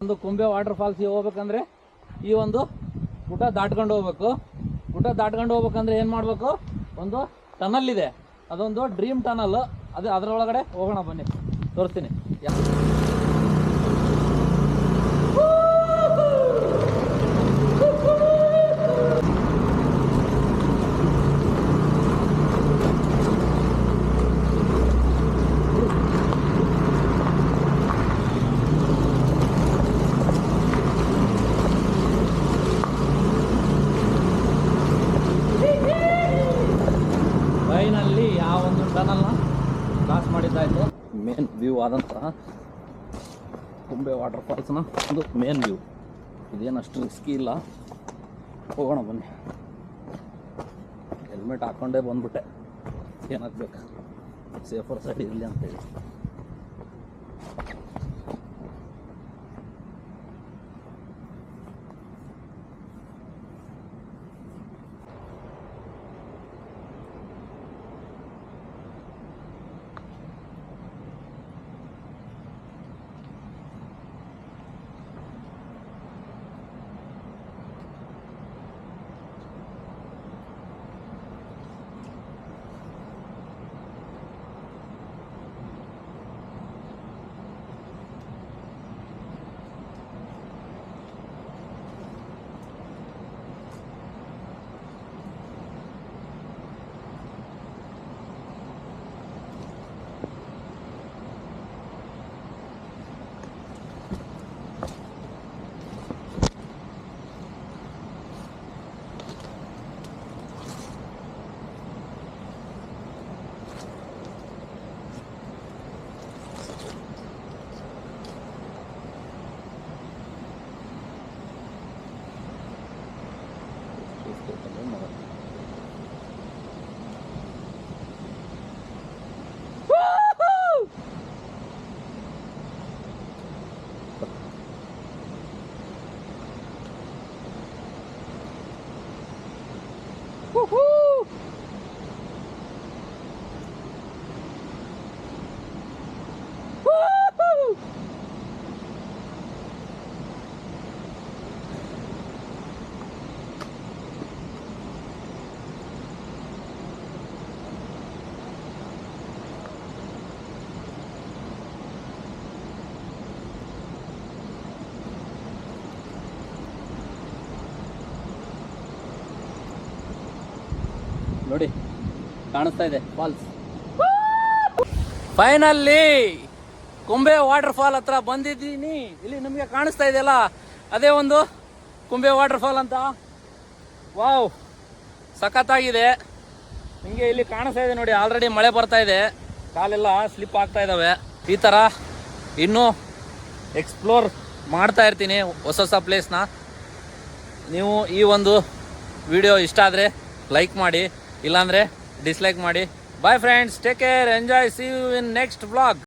ಒಂದು ಕುಂಬೆ ವಾಟರ್ ಫಾಲ್ಸ್ಗೆ ಹೋಗ್ಬೇಕಂದ್ರೆ ಈ ಒಂದು ಗುಡ್ಡ ದಾಟ್ಕೊಂಡು ಹೋಗ್ಬೇಕು. ಗುಡ್ಡ ದಾಟ್ಕೊಂಡು ಹೋಗ್ಬೇಕಂದ್ರೆ ಏನು ಮಾಡಬೇಕು? ಒಂದು ಟನಲ್ ಇದೆ. ಅದೊಂದು ಡ್ರೀಮ್ ಟನಲ್ ಅದು ಅದರೊಳಗಡೆ ಹೋಗೋಣ ಬನ್ನಿ. ತೋರಿಸ್ತೀನಿ ಯಾ- ಫೈನಲ್ಲಿ ಟನಲ್ನ ಕ್ರಾಸ್ ಮಾಡಿದ್ದಾಯಿತು. ಮೇನ್ ವ್ಯೂ ಆದಂತಹ ಕುಂಬೆ ವಾಟರ್ ಫಾಲ್ಸ್ನ ಒಂದು ಮೇನ್ ವ್ಯೂ ಇದೇನು ಅಷ್ಟು ರಿಸ್ಕಿ ಇಲ್ಲ. ಹೋಗೋಣ ಬನ್ನಿ. ಹೆಲ್ಮೆಟ್ ಹಾಕ್ಕೊಂಡೇ ಬಂದ್ಬಿಟ್ಟೆ. ಏನಾಗಬೇಕು? ಸೇಫರ್ ಸೈಡ್ ಇರಲಿ ಅಂತೇಳಿ. Olmadı. ನೋಡಿ, ಕಾಣಿಸ್ತಾ ಇದೆ falls finally Kumbe water fall ಹತ್ರ ಬಂದಿದ್ದೀನಿ. ಇಲ್ಲಿ ನಿಮಗೆ ಕಾಣಿಸ್ತಾ ಇದೆಯಲ್ಲ, ಅದೇ ಒಂದು ಕುಂಬೆ ವಾಟರ್ ಫಾಲ್ ಅಂತ. ವಾವ್ ಸಖತ್ತಾಗಿದೆ. ನಿಮಗೆ ಇಲ್ಲಿ ಕಾಣಿಸ್ತಾ ಇದೆ ನೋಡಿ ಆಲ್ರೆಡಿ ಮಳೆ ಬರ್ತಾ ಇದೆ. ಕಾಲೆಲ್ಲ ಸ್ಲಿಪ್ ಆಗ್ತಾ ಇದ್ದಾವೆ ಈ ಥರ ಇನ್ನೂ ಎಕ್ಸ್ಪ್ಲೋರ್ ಮಾಡ್ತಾ ಇರ್ತೀನಿ ಹೊಸ ಹೊಸ ಪ್ಲೇಸ್ನ ನೀವು ಈ ಒಂದು ವಿಡಿಯೋ ಇಷ್ಟ ಆದರೆ ಲೈಕ್ ಮಾಡಿ. ಇಲ್ಲಾಂದರೆ ಡಿಸ್ಲೈಕ್ ಮಾಡಿ. Bye friends take care enjoy see you in next vlog